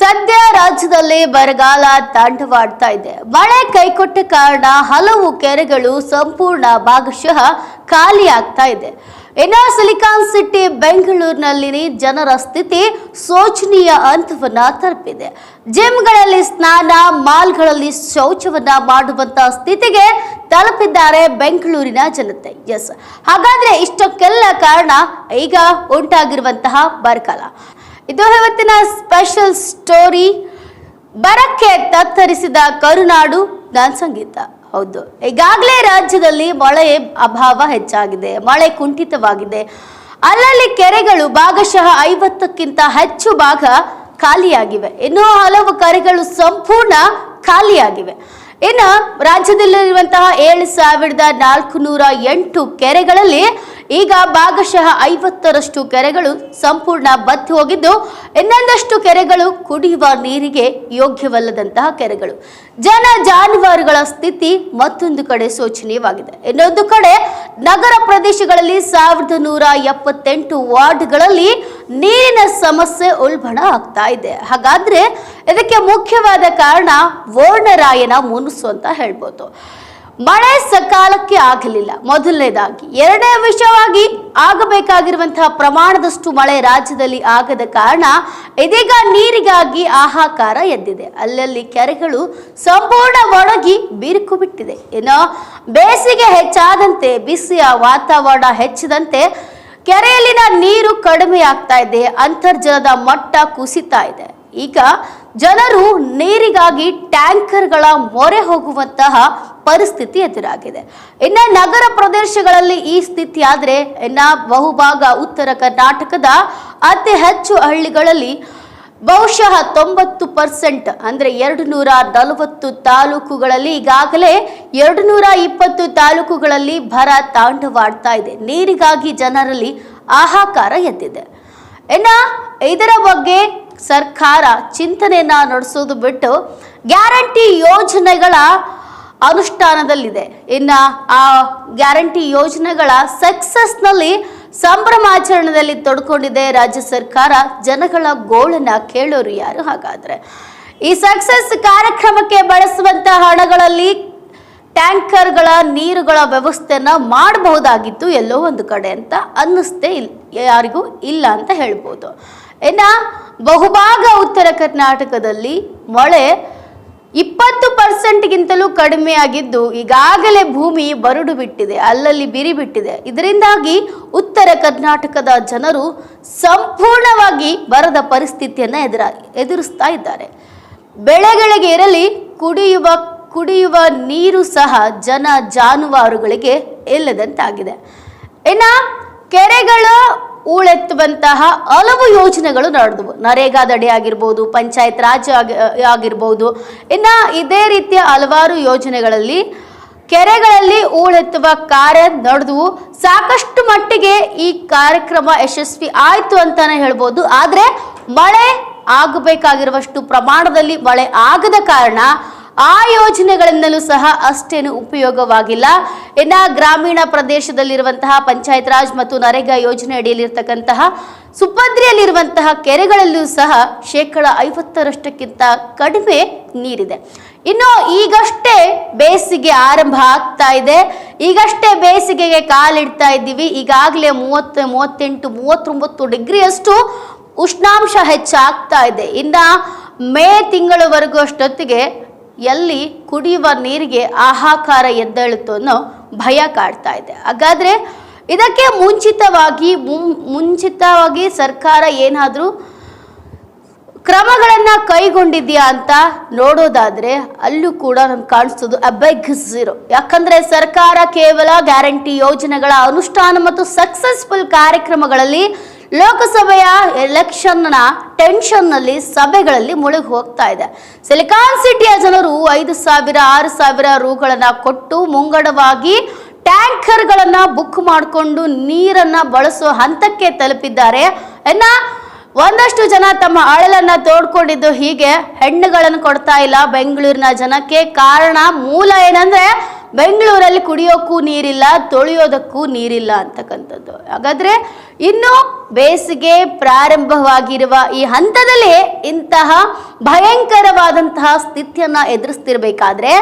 ಸದ್ಯ ರಾಜ್ಯದಲ್ಲಿ ಬರಗಾಲ ತಾಂಡವಾಡ್ತಾ ಇದೆ. ಮಳೆ ಕೈಕೊಟ್ಟ ಕಾರಣ ಹಲವು ಕೆರೆಗಳು ಸಂಪೂರ್ಣ ಭಾಗಶಃ ಖಾಲಿಯಾಗ್ತಾ ಇದೆ. ಇನ್ನು ಸಿಲಿಕಾನ್ ಸಿಟಿ ಬೆಂಗಳೂರಿನಲ್ಲಿ ಜನರ ಸ್ಥಿತಿ ಶೋಚನೀಯ ಹಂತವನ್ನ ತಲುಪಿದೆ. ಜಿಮ್ಗಳಲ್ಲಿ ಸ್ನಾನ, ಮಾಲ್ಗಳಲ್ಲಿ ಶೌಚವನ್ನ ಮಾಡುವಂತ ಸ್ಥಿತಿಗೆ ತಲುಪಿದ್ದಾರೆ ಬೆಂಗಳೂರಿನ ಜನತೆ. ಎಸ್. ಹಾಗಾದ್ರೆ ಇಷ್ಟಕ್ಕೆಲ್ಲ ಕಾರಣ ಈಗ ಉಂಟಾಗಿರುವಂತಹ ಬರಗಾಲ. ಇದು ಇವತ್ತಿನ ಸ್ಪೆಷಲ್ ಸ್ಟೋರಿ ಬರಕ್ಕೆ ತತ್ತರಿಸಿದ ಕರುನಾಡು ನಾನ್ ಸಂಗೀತ. ಹೌದು. ಈಗಾಗಲೇ ರಾಜ್ಯದಲ್ಲಿ ಮಳೆ ಅಭಾವ ಹೆಚ್ಚಾಗಿದೆ. ಮಳೆ ಕುಂಠಿತವಾಗಿದೆ. ಅಲ್ಲಲ್ಲಿ ಕೆರೆಗಳು ಭಾಗಶಃ ಐವತ್ತಕ್ಕಿಂತ ಹೆಚ್ಚು ಭಾಗ ಖಾಲಿಯಾಗಿವೆ. ಇನ್ನೂ ಹಲವು ಕೆರೆಗಳು ಸಂಪೂರ್ಣ ಖಾಲಿಯಾಗಿವೆ. ಇನ್ನು ರಾಜ್ಯದಲ್ಲಿರುವಂತಹ ಏಳು ಸಾವಿರದ ನಾಲ್ಕು ನೂರ ಎಂಟು ಕೆರೆಗಳಲ್ಲಿ ಈಗ ಭಾಗಶಃ ಐವತ್ತರಷ್ಟು ಕೆರೆಗಳು ಸಂಪೂರ್ಣ ಬತ್ತಿ ಹೋಗಿದ್ದು, ಇನ್ನೊಂದಷ್ಟು ಕೆರೆಗಳು ಕುಡಿಯುವ ನೀರಿಗೆ ಯೋಗ್ಯವಲ್ಲದಂತಹ ಕೆರೆಗಳು. ಜನ ಜಾನುವಾರುಗಳ ಸ್ಥಿತಿ ಮತ್ತೊಂದು ಕಡೆ ಶೋಚನೀಯವಾಗಿದೆ. ಇನ್ನೊಂದು ಕಡೆ ನಗರ ಪ್ರದೇಶಗಳಲ್ಲಿ ಸಾವಿರದ ನೂರ ಎಪ್ಪತ್ತೆಂಟು ವಾರ್ಡ್ಗಳಲ್ಲಿ ನೀರಿನ ಸಮಸ್ಯೆ ಉಲ್ಬಣ ಆಗ್ತಾ ಇದೆ. ಹಾಗಾದ್ರೆ ಇದಕ್ಕೆ ಮುಖ್ಯವಾದ ಕಾರಣ ವರ್ಣರಾಯನ ಮುನಸು ಅಂತ ಹೇಳ್ಬೋದು. ಮಳೆ ಸಕಾಲಕ್ಕೆ ಆಗಲಿಲ್ಲ. ಮೊದಲನೇದಾಗಿ ಎರಡನೇ ವಿಷಯವಾಗಿ ಆಗಬೇಕಾಗಿರುವಂತಹ ಪ್ರಮಾಣದಷ್ಟು ಮಳೆ ರಾಜ್ಯದಲ್ಲಿ ಆಗದ ಕಾರಣ ಇದೀಗ ನೀರಿಗಾಗಿ ಆಹಾಕಾರ ಎದ್ದಿದೆ. ಅಲ್ಲಲ್ಲಿ ಕೆರೆಗಳು ಸಂಪೂರ್ಣ ಒಣಗಿ ಬಿರುಕು ಬಿಟ್ಟಿದೆ. ಇನ್ನು ಬೇಸಿಗೆ ಹೆಚ್ಚಾದಂತೆ, ಬಿಸಿಯ ವಾತಾವರಣ ಹೆಚ್ಚಿದಂತೆ ಕೆರೆಯಲ್ಲಿನ ನೀರು ಕಡಿಮೆ ಆಗ್ತಾ ಇದೆ, ಅಂತರ್ಜಲದ ಮಟ್ಟ ಕುಸಿತಾ ಇದೆ. ಈಗ ಜನರು ನೀರಿಗಾಗಿ ಟ್ಯಾಂಕರ್ಗಳ ಮೊರೆ ಹೋಗುವಂತಹ ಪರಿಸ್ಥಿತಿ ಎದುರಾಗಿದೆ. ಇನ್ನ ನಗರ ಪ್ರದೇಶಗಳಲ್ಲಿ ಈ ಸ್ಥಿತಿ ಆದ್ರೆ ಇನ್ನ ಬಹುಭಾಗ ಉತ್ತರ ಕರ್ನಾಟಕದ ಅತಿ ಹೆಚ್ಚು ಹಳ್ಳಿಗಳಲ್ಲಿ ಬಹುಶಃ ತೊಂಬತ್ತು ಪರ್ಸೆಂಟ್ ಅಂದ್ರೆ ಎರಡು ನೂರ ನಲವತ್ತು ತಾಲೂಕುಗಳಲ್ಲಿ ಈಗಾಗಲೇ ಎರಡು ನೂರ ಇಪ್ಪತ್ತು ತಾಲೂಕುಗಳಲ್ಲಿ ಬರ ತಾಂಡವಾಡ್ತಾ ಇದೆ. ನೀರಿಗಾಗಿ ಜನರಲ್ಲಿ ಆಹಾಕಾರ ಎದ್ದಿದೆ. ಇನ್ನ ಇದರ ಬಗ್ಗೆ ಸರ್ಕಾರ ಚಿಂತನೆಯನ್ನ ನಡೆಸೋದು ಬಿಟ್ಟು ಗ್ಯಾರಂಟಿ ಯೋಜನೆಗಳ ಅನುಷ್ಠಾನದಲ್ಲಿದೆ. ಇನ್ನ ಆ ಗ್ಯಾರಂಟಿ ಯೋಜನೆಗಳ ಸಕ್ಸಸ್ನಲ್ಲಿ ಸಂಭ್ರಮಾಚರಣೆಯಲ್ಲಿ ತೊಡ್ಕೊಂಡಿದೆ ರಾಜ್ಯ ಸರ್ಕಾರ. ಜನಗಳ ಗೋಳನ್ನ ಕೇಳೋರು ಯಾರು ಹಾಗಾದ್ರೆ? ಈ ಸಕ್ಸಸ್ ಕಾರ್ಯಕ್ರಮಕ್ಕೆ ಬಳಸುವಂತ ಹಣಗಳಲ್ಲಿ ಟ್ಯಾಂಕರ್ಗಳ ನೀರುಗಳ ವ್ಯವಸ್ಥೆನ ಮಾಡಬಹುದಾಗಿತ್ತು ಎಲ್ಲೋ ಒಂದು ಕಡೆ ಅಂತ ಅನ್ನಿಸ್ತೇ ಇಲ್, ಯಾರಿಗೂ ಇಲ್ಲ ಅಂತ ಹೇಳ್ಬೋದು. ಇನ್ನು ಬಹುಭಾಗ ಉತ್ತರ ಕರ್ನಾಟಕದಲ್ಲಿ ಮಳೆ ಇಪ್ಪತ್ತು ಪರ್ಸೆಂಟ್ಗಿಂತಲೂ ಕಡಿಮೆ ಆಗಿದ್ದು ಈಗಾಗಲೇ ಭೂಮಿ ಬರುಡು ಬಿಟ್ಟಿದೆ, ಅಲ್ಲಲ್ಲಿ ಬಿರಿ ಬಿಟ್ಟಿದೆ. ಇದರಿಂದಾಗಿ ಉತ್ತರ ಕರ್ನಾಟಕದ ಜನರು ಸಂಪೂರ್ಣವಾಗಿ ಬರದ ಪರಿಸ್ಥಿತಿಯನ್ನು ಎದುರ, ಎದುರಿಸ್ತಾ ಇದ್ದಾರೆ. ಬೆಳೆಗಳಿಗೆ ಇರಲಿ, ಕುಡಿಯುವ ಕುಡಿಯುವ ನೀರು ಸಹ ಜನ ಜಾನುವಾರುಗಳಿಗೆ ಇಲ್ಲದಂತಾಗಿದೆ ಇನ್ನು ಕೆರೆಗಳ ಹೂಳೆತ್ತುವಂತಹ ಹಲವು ಯೋಜನೆಗಳು ನಡೆದವು. ನರೇಗಾದಡಿ ಆಗಿರ್ಬೋದು, ಪಂಚಾಯತ್ ರಾಜ್ ಆಗಿ ಆಗಿರ್ಬೋದು. ಇನ್ನು ಇದೇ ರೀತಿಯ ಹಲವಾರು ಯೋಜನೆಗಳಲ್ಲಿ ಕೆರೆಗಳಲ್ಲಿ ಹೂಳೆತ್ತುವ ಕಾರ್ಯ ನಡೆದವು. ಸಾಕಷ್ಟು ಮಟ್ಟಿಗೆ ಈ ಕಾರ್ಯಕ್ರಮ ಯಶಸ್ವಿ ಆಯಿತು ಅಂತಾನೆ ಹೇಳ್ಬೋದು. ಆದರೆ ಮಳೆ ಆಗಬೇಕಾಗಿರುವಷ್ಟು ಪ್ರಮಾಣದಲ್ಲಿ ಮಳೆ ಆಗದ ಕಾರಣ ಆ ಯೋಜನೆಗಳಿಂದಲೂ ಸಹ ಅಷ್ಟೇನು ಉಪಯೋಗವಾಗಿಲ್ಲ. ಇನ್ನ ಗ್ರಾಮೀಣ ಪ್ರದೇಶದಲ್ಲಿರುವಂತಹ ಪಂಚಾಯತ್ ರಾಜ್ ಮತ್ತು ನರೇಗಾ ಯೋಜನೆ ಅಡಿಯಲ್ಲಿರ್ತಕ್ಕಂತಹ ಸುಪದ್ರಿಯಲ್ಲಿರುವಂತಹ ಕೆರೆಗಳಲ್ಲೂ ಸಹ ಶೇಕಡ ಐವತ್ತರಷ್ಟಕ್ಕಿಂತ ಕಡಿಮೆ ನೀರಿದೆ. ಇನ್ನು ಈಗಷ್ಟೇ ಬೇಸಿಗೆ ಆರಂಭ ಆಗ್ತಾ ಇದೆ. ಈಗಷ್ಟೇ ಬೇಸಿಗೆಗೆ ಕಾಲಿಡ್ತಾ ಇದ್ದೀವಿ. ಈಗಾಗಲೇ ಮೂವತ್ತು, ಮೂವತ್ತೆಂಟು, ಮೂವತ್ತೊಂಬತ್ತು ಡಿಗ್ರಿಯಷ್ಟು ಉಷ್ಣಾಂಶ ಹೆಚ್ಚಾಗ್ತಾ ಇದೆ. ಇನ್ನ ಮೇ ತಿಂಗಳವರೆಗೂ ಅಷ್ಟೊತ್ತಿಗೆ ಎಲ್ಲಿ ಕುಡಿಯುವ ನೀರಿಗೆ ಆಹಾಕಾರ ಎದ್ದೇಳುತ್ತೋ ಅನ್ನೋ ಭಯ ಕಾಡ್ತಾ ಇದೆ. ಹಾಗಾದ್ರೆ ಇದಕ್ಕೆ ಮುಂಚಿತವಾಗಿ ಮುಂಚಿತವಾಗಿ ಸರ್ಕಾರ ಏನಾದರೂ ಕ್ರಮಗಳನ್ನು ಕೈಗೊಂಡಿದ್ಯಾ ಅಂತ ನೋಡೋದಾದ್ರೆ ಅಲ್ಲೂ ಕೂಡ ನಮ್ಗೆ ಕಾಣಿಸೋದು ಅಬೆಗ್ ಝೀರೋ ಯಾಕಂದ್ರೆ ಸರ್ಕಾರ ಕೇವಲ ಗ್ಯಾರಂಟಿ ಯೋಜನೆಗಳ ಅನುಷ್ಠಾನ ಮತ್ತು ಸಕ್ಸಸ್ಫುಲ್ ಕಾರ್ಯಕ್ರಮಗಳಲ್ಲಿ ಲೋಕಸಭೆಯ ಎಲೆಕ್ಷನ್ನ ಟೆನ್ಷನ್ನಲ್ಲಿ ಸಭೆಗಳಲ್ಲಿ ಮುಳುಗಿ ಹೋಗ್ತಾ ಇದೆ. ಸಿಲಿಕಾನ್ ಸಿಟಿಯ ಜನರು ಐದು ಸಾವಿರ, ಆರು ಸಾವಿರ ರೂಗಳನ್ನು ಕೊಟ್ಟು ಮುಂಗಡವಾಗಿ ಟ್ಯಾಂಕರ್ಗಳನ್ನು ಬುಕ್ ಮಾಡಿಕೊಂಡು ನೀರನ್ನ ಬಳಸೋ ಹಂತಕ್ಕೆ ತಲುಪಿದ್ದಾರೆ. ಇನ್ನ ಒಂದಷ್ಟು ಜನ ತಮ್ಮ ಅಳಲನ್ನು ತೋಡ್ಕೊಂಡಿದ್ದು ಹೀಗೆ ಹೆಣ್ಣುಗಳನ್ನು ಕೊಡ್ತಾ ಇಲ್ಲ. ಬೆಂಗಳೂರಿನ ಜನಕ್ಕೆ ಕಾರಣ ಮೂಲ ಏನಂದ್ರೆ ಬೆಂಗಳೂರಲ್ಲಿ ಕುಡಿಯೋಕ್ಕೂ ನೀರಿಲ್ಲ, ತೊಳೆಯೋದಕ್ಕೂ ನೀರಿಲ್ಲ ಅಂತಕ್ಕಂಥದ್ದು. ಹಾಗಾದ್ರೆ ಇನ್ನು ಬೇಸಿಗೆ ಪ್ರಾರಂಭವಾಗಿರುವ ಈ ಹಂತದಲ್ಲಿ ಇಂತಹ ಭಯಂಕರವಾದಂತಹ ಸ್ಥಿತಿಯನ್ನ ಎದುರಿಸ್ತಿರ್ಬೇಕಾದ್ರೆ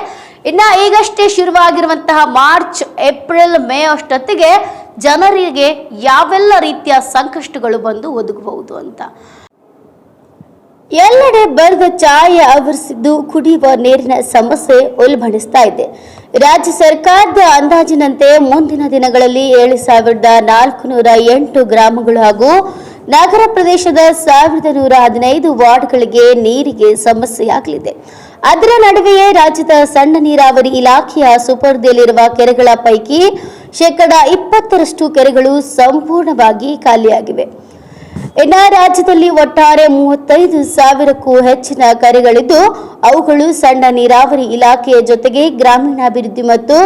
ಇನ್ನು ಈಗಷ್ಟೇ ಶುರುವಾಗಿರುವಂತಹ ಮಾರ್ಚ್, ಏಪ್ರಿಲ್, ಮೇ ಅಷ್ಟೊತ್ತಿಗೆ ಜನರಿಗೆ ಯಾವೆಲ್ಲ ರೀತಿಯ ಸಂಕಷ್ಟಗಳು ಬಂದು ಒದಗಬಹುದು ಅಂತ. ಎಲ್ಲೆಡೆ ಬರದ ಛಾಯೆ ಆವರಿಸಿದ್ದು ಕುಡಿಯುವ ನೀರಿನ ಸಮಸ್ಯೆ ಉಲ್ಬಣಿಸ್ತಾ ಇದೆ. ರಾಜ್ಯ ಸರ್ಕಾರದ ಅಂದಾಜಿನಂತೆ ಮುಂದಿನ ದಿನಗಳಲ್ಲಿ ಏಳು ಸಾವಿರದ ನಾಲ್ಕು ನೂರ ಎಂಟು ಗ್ರಾಮಗಳು ಹಾಗೂ ನಗರ ಪ್ರದೇಶದ ಸಾವಿರದ ನೂರ ಹದಿನೈದು ವಾರ್ಡ್ಗಳಿಗೆ ನೀರಿಗೆ ಸಮಸ್ಯೆಯಾಗಲಿದೆ. ಅದರ ನಡುವೆಯೇ ರಾಜ್ಯದ ಸಣ್ಣ ನೀರಾವರಿ ಇಲಾಖೆಯ ಸುಪರ್ದಿಯಲ್ಲಿರುವ ಕೆರೆಗಳ ಪೈಕಿ ಶೇಕಡ ಇಪ್ಪತ್ತರಷ್ಟು ಕೆರೆಗಳು ಸಂಪೂರ್ಣವಾಗಿ ಖಾಲಿಯಾಗಿವೆ. ಇನ್ನ ರಾಜ್ಯದಲ್ಲಿ ಒಟ್ಟಾರೆ ಮೂವತ್ತೈದು ಸಾವಿರಕ್ಕೂ ಹೆಚ್ಚಿನ ಕೆರೆಗಳಿದ್ದು, ಅವುಗಳು ಸಣ್ಣ ನೀರಾವರಿ ಇಲಾಖೆಯ ಜೊತೆಗೆ ಗ್ರಾಮೀಣಾಭಿವೃದ್ಧಿ ಮತ್ತು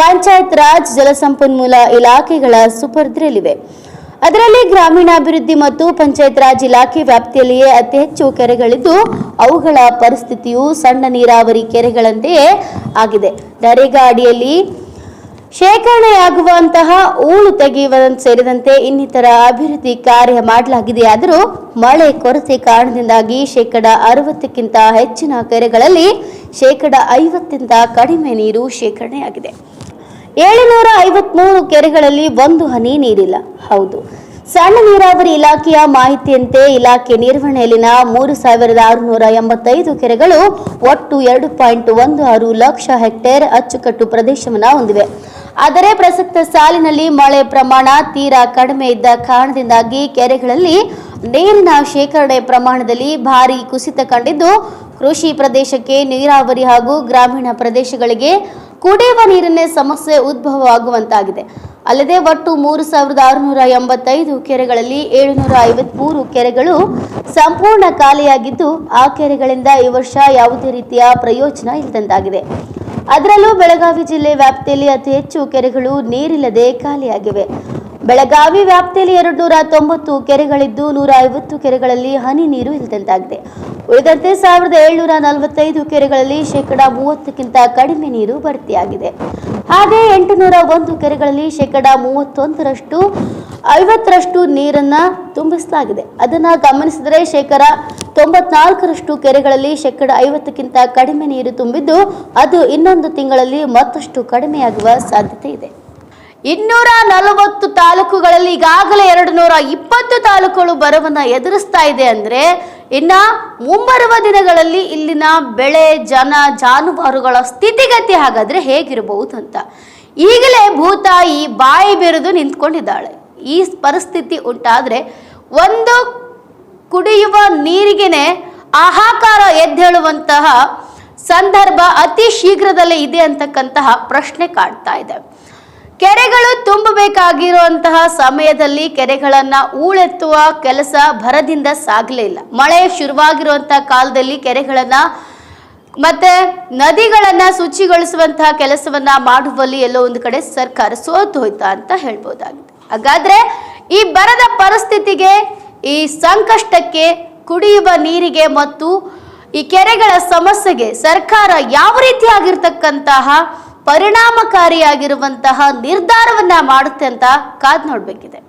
ಪಂಚಾಯತ್ ರಾಜ್ ಜಲಸಂಪನ್ಮೂಲ ಇಲಾಖೆಗಳ ಸುಪರ್ದ್ರಲ್ಲಿವೆ ಅದರಲ್ಲಿ ಗ್ರಾಮೀಣಾಭಿವೃದ್ಧಿ ಮತ್ತು ಪಂಚಾಯತ್ ರಾಜ್ ಇಲಾಖೆ ವ್ಯಾಪ್ತಿಯಲ್ಲಿಯೇ ಅತಿ ಹೆಚ್ಚು ಕೆರೆಗಳಿದ್ದು, ಅವುಗಳ ಪರಿಸ್ಥಿತಿಯು ಸಣ್ಣ ನೀರಾವರಿ ಕೆರೆಗಳಂತೆಯೇ ಆಗಿದೆ. ನರೇಗಾ ಅಡಿಯಲ್ಲಿ ಶೇಖರಣೆಯಾಗುವಂತಹ ಊಳು ತೆಗೆಯುವ ಸೇರಿದಂತೆ ಇನ್ನಿತರ ಅಭಿವೃದ್ಧಿ ಕಾರ್ಯ ಮಾಡಲಾಗಿದೆಯಾದರೂ ಮಳೆ ಕೊರತೆ ಕಾರಣದಿಂದಾಗಿ ಶೇಕಡ ಅರವತ್ತಕ್ಕಿಂತ ಹೆಚ್ಚಿನ ಕೆರೆಗಳಲ್ಲಿ ಶೇಕಡ ಐವತ್ತಿಂತ ಕಡಿಮೆ ನೀರು ಶೇಖರಣೆಯಾಗಿದೆ. ಏಳುನೂರ ಐವತ್ಮೂರು ಕೆರೆಗಳಲ್ಲಿ ಒಂದು ಹನಿ ನೀರಿಲ್ಲ. ಹೌದು. ಸಣ್ಣ ನೀರಾವರಿ ಇಲಾಖೆಯ ಮಾಹಿತಿಯಂತೆ ಇಲಾಖೆ ನಿರ್ವಹಣೆಯಲ್ಲಿನ ಮೂರು ಸಾವಿರದ ಆರುನೂರ ಎಂಬತ್ತೈದು ಕೆರೆಗಳು ಒಟ್ಟು ಎರಡು ಪಾಯಿಂಟ್ ಒಂದು ಆರು ಲಕ್ಷ ಹೆಕ್ಟೇರ್ ಅಚ್ಚುಕಟ್ಟು ಪ್ರದೇಶವನ್ನು ಹೊಂದಿವೆ. ಆದರೆ ಪ್ರಸಕ್ತ ಸಾಲಿನಲ್ಲಿ ಮಳೆ ಪ್ರಮಾಣ ತೀರಾ ಕಡಿಮೆ ಇದ್ದ ಕಾರಣದಿಂದಾಗಿ ಕೆರೆಗಳಲ್ಲಿ ನೀರಿನ ಶೇಖರಣೆ ಪ್ರಮಾಣದಲ್ಲಿ ಭಾರಿ ಕುಸಿತ ಕಂಡಿದ್ದು, ಕೃಷಿ ಪ್ರದೇಶಕ್ಕೆ ನೀರಾವರಿ ಹಾಗೂ ಗ್ರಾಮೀಣ ಪ್ರದೇಶಗಳಿಗೆ ಕುಡಿಯುವ ನೀರಿನ ಸಮಸ್ಯೆ ಉದ್ಭವವಾಗುವಂತಾಗಿದೆ. ಅಲ್ಲದೆ ಒಟ್ಟು ಮೂರು ಸಾವಿರದ ಆರುನೂರ ಎಂಬತ್ತೈದು ಕೆರೆಗಳಲ್ಲಿ ಏಳುನೂರ ಐವತ್ಮೂರು ಕೆರೆಗಳು ಸಂಪೂರ್ಣ ಖಾಲಿಯಾಗಿದ್ದು, ಆ ಕೆರೆಗಳಿಂದ ಈ ವರ್ಷ ಯಾವುದೇ ರೀತಿಯ ಪ್ರಯೋಜನ ಇಲ್ಲದಂತಾಗಿದೆ. ಅದರಲ್ಲೂ ಬೆಳಗಾವಿ ಜಿಲ್ಲೆ ವ್ಯಾಪ್ತಿಯಲ್ಲಿ ಅತಿ ಹೆಚ್ಚು ಕೆರೆಗಳು ನೀರಿಲ್ಲದೆ ಖಾಲಿಯಾಗಿವೆ. ಬೆಳಗಾವಿ ವ್ಯಾಪ್ತಿಯಲ್ಲಿ ಎರಡು ನೂರ ತೊಂಬತ್ತು ಕೆರೆಗಳಿದ್ದು ನೂರ ಐವತ್ತು ಕೆರೆಗಳಲ್ಲಿ ಹನಿ ನೀರು ಇಲ್ಲದಂತಾಗಿದೆ. ಉಳಿದಂತೆ ಸಾವಿರದ ಏಳ್ನೂರ ನಲವತ್ತೈದು ಕೆರೆಗಳಲ್ಲಿ ಶೇಕಡ ಮೂವತ್ತಕ್ಕಿಂತ ಕಡಿಮೆ ನೀರು ಭರ್ತಿಯಾಗಿದೆ. ಹಾಗೆ ಎಂಟುನೂರ ಒಂದು ಕೆರೆಗಳಲ್ಲಿ ಶೇಕಡ ಮೂವತ್ತೊಂದರಷ್ಟು, ಐವತ್ತರಷ್ಟು ನೀರನ್ನು ತುಂಬಿಸಲಾಗಿದೆ. ಅದನ್ನು ಗಮನಿಸಿದರೆ ಶೇಕಡ ತೊಂಬತ್ನಾಲ್ಕರಷ್ಟು ಕೆರೆಗಳಲ್ಲಿ ಶೇಕಡ ಐವತ್ತಕ್ಕಿಂತ ಕಡಿಮೆ ನೀರು ತುಂಬಿದ್ದು, ಅದು ಇನ್ನೊಂದು ತಿಂಗಳಲ್ಲಿ ಮತ್ತಷ್ಟು ಕಡಿಮೆಯಾಗುವ ಸಾಧ್ಯತೆ ಇದೆ. ಇನ್ನೂರ ನಲವತ್ತು ತಾಲೂಕುಗಳಲ್ಲಿ ಈಗಾಗಲೇ ಎರಡು ನೂರ ಇಪ್ಪತ್ತು ತಾಲೂಕುಗಳು ಬರವನ್ನು ಎದುರಿಸ್ತಾ ಇದೆ ಅಂದ್ರೆ ಇನ್ನ ಮುಂಬರುವ ದಿನಗಳಲ್ಲಿ ಇಲ್ಲಿನ ಬೆಳೆ, ಜನ, ಜಾನುವಾರುಗಳ ಸ್ಥಿತಿಗತಿ ಹಾಗಾದ್ರೆ ಹೇಗಿರಬಹುದು ಅಂತ ಈಗಲೇ ಭೂತಾಯಿ ಬಾಯಿ ಬೆರೆದು ನಿಂತ್ಕೊಂಡಿದ್ದಾಳೆ. ಈ ಪರಿಸ್ಥಿತಿ ಉಂಟಾದ್ರೆ ಒಂದು ಕುಡಿಯುವ ನೀರಿಗೆನೆ ಆಹಾಕಾರ ಎದ್ದೇಳುವಂತಹ ಸಂದರ್ಭ ಅತಿ ಶೀಘ್ರದಲ್ಲೇ ಇದೆ ಅಂತಕ್ಕಂತಹ ಪ್ರಶ್ನೆ ಕಾಡ್ತಾ ಇದೆ. ಕೆರೆಗಳು ತುಂಬಬೇಕಾಗಿರುವಂತಹ ಸಮಯದಲ್ಲಿ ಕೆರೆಗಳನ್ನ ಉಳೆತ್ತುವ ಕೆಲಸ ಭರದಿಂದ ಸಾಗಲೇ ಇಲ್ಲ. ಮಳೆ ಶುರುವಾಗಿರುವಂತಹ ಕಾಲದಲ್ಲಿ ಕೆರೆಗಳನ್ನ ಮತ್ತೆ ನದಿಗಳನ್ನ ಶುಚಿಗೊಳಿಸುವಂತಹ ಕೆಲಸವನ್ನ ಮಾಡುವಲ್ಲಿ ಎಲ್ಲೋ ಒಂದು ಕಡೆ ಸರ್ಕಾರ ಸೋತು ಹೋಯ್ತಾ ಅಂತ ಹೇಳ್ಬೋದಾಗಿದೆ. ಹಾಗಾದ್ರೆ ಈ ಬರದ ಪರಿಸ್ಥಿತಿಗೆ, ಈ ಸಂಕಷ್ಟಕ್ಕೆ ಕುಡಿಯುವ ನೀರಿಗೆ ಮತ್ತು ಈ ಕೆರೆಗಳ ಸಮಸ್ಯೆಗೆ ಸರ್ಕಾರ ಯಾವ ರೀತಿಯಾಗಿರ್ತಕ್ಕಂತಹ ಪರಿಣಾಮಕಾರಿಯಾಗಿರುವಂತಹ ನಿರ್ಧಾರವನ್ನ ಮಾಡುತ್ತೆ ಅಂತ ಕಾದ್ ನೋಡ್ಬೇಕಿದೆ.